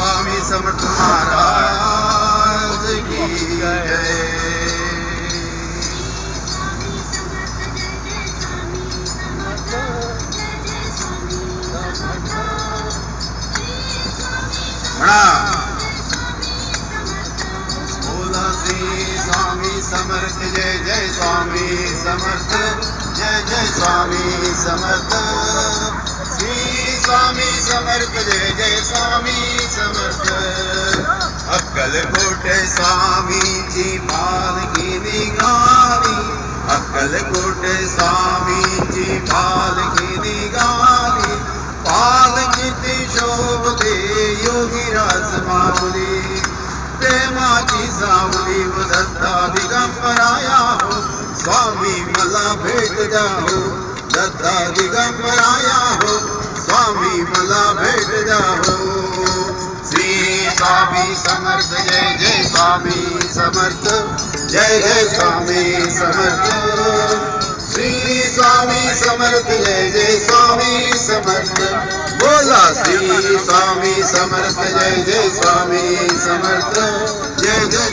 स्वामी समर्थ महाराज की बोला श्री स्वामी समर्थ, जय जय स्वामी समर्थ, जय जय स्वामी समर्थ। स्वामी समर्थ जय जय स्वामी समर्थ। अक्कलकोट स्वामीची पालखी निघाली पाल की पालखी निघाली पालखीत शोभते योगीराज माऊली। प्रेमाची सावली व दत्ता दिगंबराया हो। स्वामी मला भेट हो, दत्ता दिगंबराया हो। स्वामी मला भेट जाओ श्री स्वामी समर्थ, जय जय स्वामी समर्थ, जय जय स्वामी समर्थ. श्री स्वामी समर्थ, जय जय स्वामी समर्थ. बोला श्री स्वामी समर्थ, जय जय स्वामी समर्थ. जय जय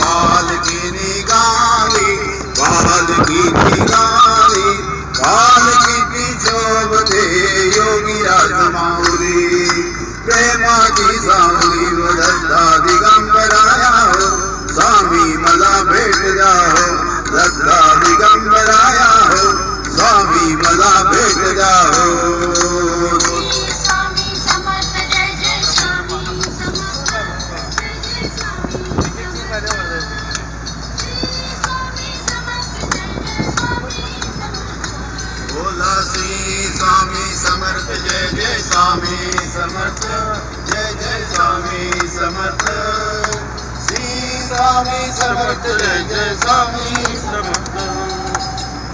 अक्कलकोट स्वामीची पालखी निघाली पालखी निघाली योगी राज माऊली प्रेमाची सावली व दत्ता दिगंबराया हो स्वामी मला भेट द्या हो दत्ता दिगंबराया हो स्वामी मला भेट द्या स्वामी बोला श्री स्वामी समर्थ, जय जय स्वामी समर्थ, जय जय स्वामी समर्थ। श्री स्वामी समर्थ, जय जय स्वामी समर्थ।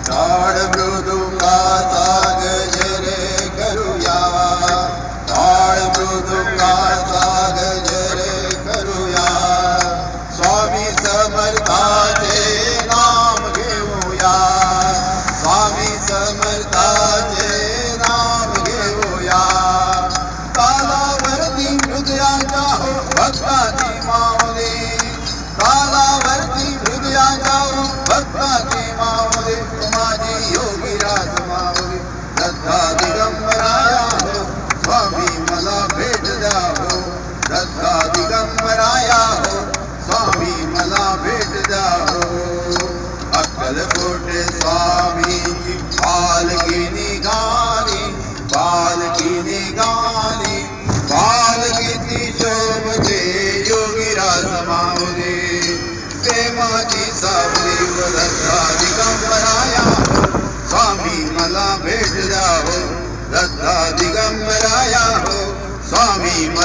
ताड मृदुंगाचा गजरे करूया। ताड मृदुंगाचा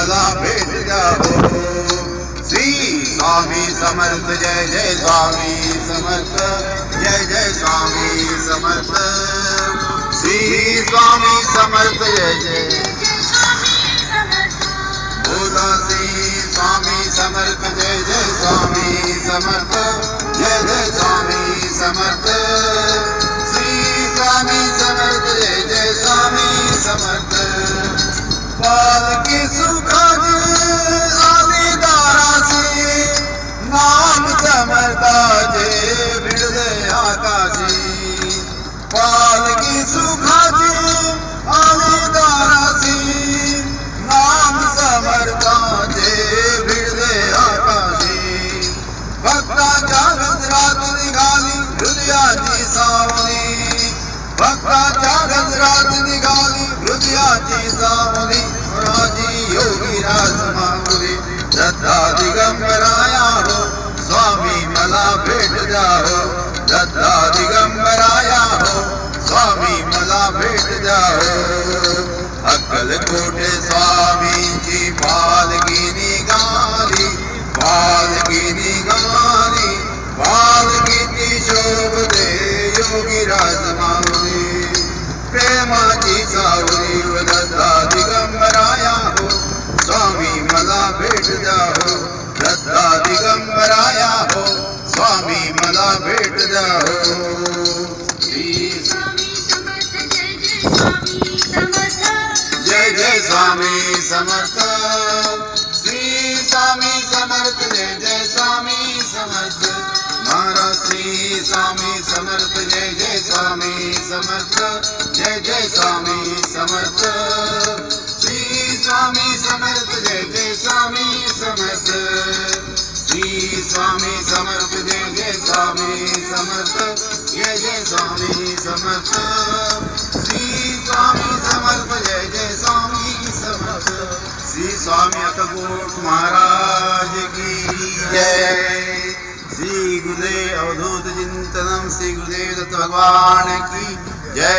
स्वामी मला भेट द्या हो श्री स्वामी समर्थ, जय जय स्वामी समर्थ, जय जय स्वामी समर्थ। श्री स्वामी समर्थ, जय जय। स्वामी समर्थ बोला श्री स्वामी समर्थ, जय जय स्वामी। राजा गजरात निघाली हृदयाची सावली राज़ी योगी राजमाऊली दत्ता दिगंबराया हो, स्वामी मला भेट हो। दत्ता दिगंबराया हो, स्वामी मला भेट हो। अक्कलकोटे स्वामींची पालकी निघाली पालकी निघाली पालकीची शोभते योगी राजमाऊली प्रेमाची सावली दत्ता दिगंबराया हो स्वामी मला भेट द्या हो दत्ता दिगंबराया हो स्वामी मला भेट द्या हो समर्थ जय जय स्वामी समर्थ। श्री स्वामी समर्थ जय जय स्वामी समर्थ। महाराज श्री स्वामी समर्थ जय जय स्वामी। समर्थ। जय जय स्वामी समर्थ। श्री स्वामी समर्थ, जय जय स्वामी समर्थ। श्री स्वामी समर्थ, जय जय स्वामी समर्थ। जय जय स्वामी समर्थ। श्री स्वामी समर्थ, जय जय स्वामी समर्थ। श्री स्वामी अकलकोट महाराज की जय। श्री गुरुदेव अवधूत चिंतनम, श्री गुरुदेव दत्त भगवान की जय